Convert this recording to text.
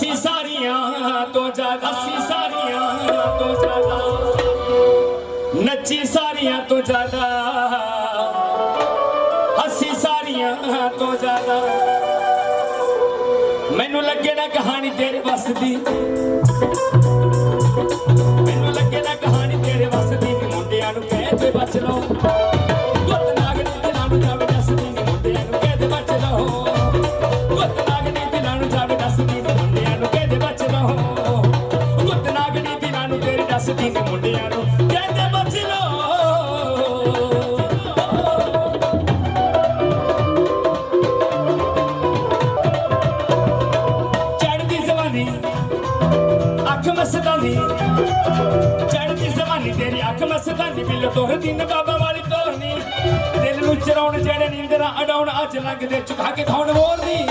ਅਸੀਂ ਸਾਰੀਆਂ ਤੋਂ ਜ਼ਿਆਦਾ, ਅਸੀਂ ਸਾਰੀਆਂ ਤੋਂ ਜ਼ਿਆਦਾ। ਨੱਚੀ ਸਾਰੀਆਂ ਤੋਂ ਜ਼ਿਆਦਾ। ਅਸੀਂ ਸਾਰੀਆਂ ਤੋਂ ਜ਼ਿਆਦਾ। ਮੈਨੂੰ ਲੱਗੇ ਨਾ ਕਹਾਣੀ ਤੇਰੇ ਵੱਸ ਦੀ। ਦੱਸਦੀ ਨੀ ਮੁੰਡਿਆਂ ਨੂੰ ਕਹਿ ਦੇ ਬਚ ਲਓ। ਚੜਦੀ ਜ਼ਵਾਨੀ ਅੱਖ ਮਸਤਾਨੀ ਚੜਦੀ ਜ਼ਬਾਨੀ ਤੇਰੀ ਅੱਖ ਮਸਤਾਨੀ ਬਿੱਲ ਤੋਰ ਦਿਨ ਬਾਬਾ ਵਾਲੀ ਤੋਰਨੀ ਦਿਲ ਨੂੰ ਚਰਾਉਣ ਜਿਹੜੇ ਨੀਂਦਰਾ ਅਡਾਉਣ, ਅੱਜ ਲੱਗਦੇ ਚੁਕਾ ਕੇ ਖਾਉਣ ਬੋਲਦੀ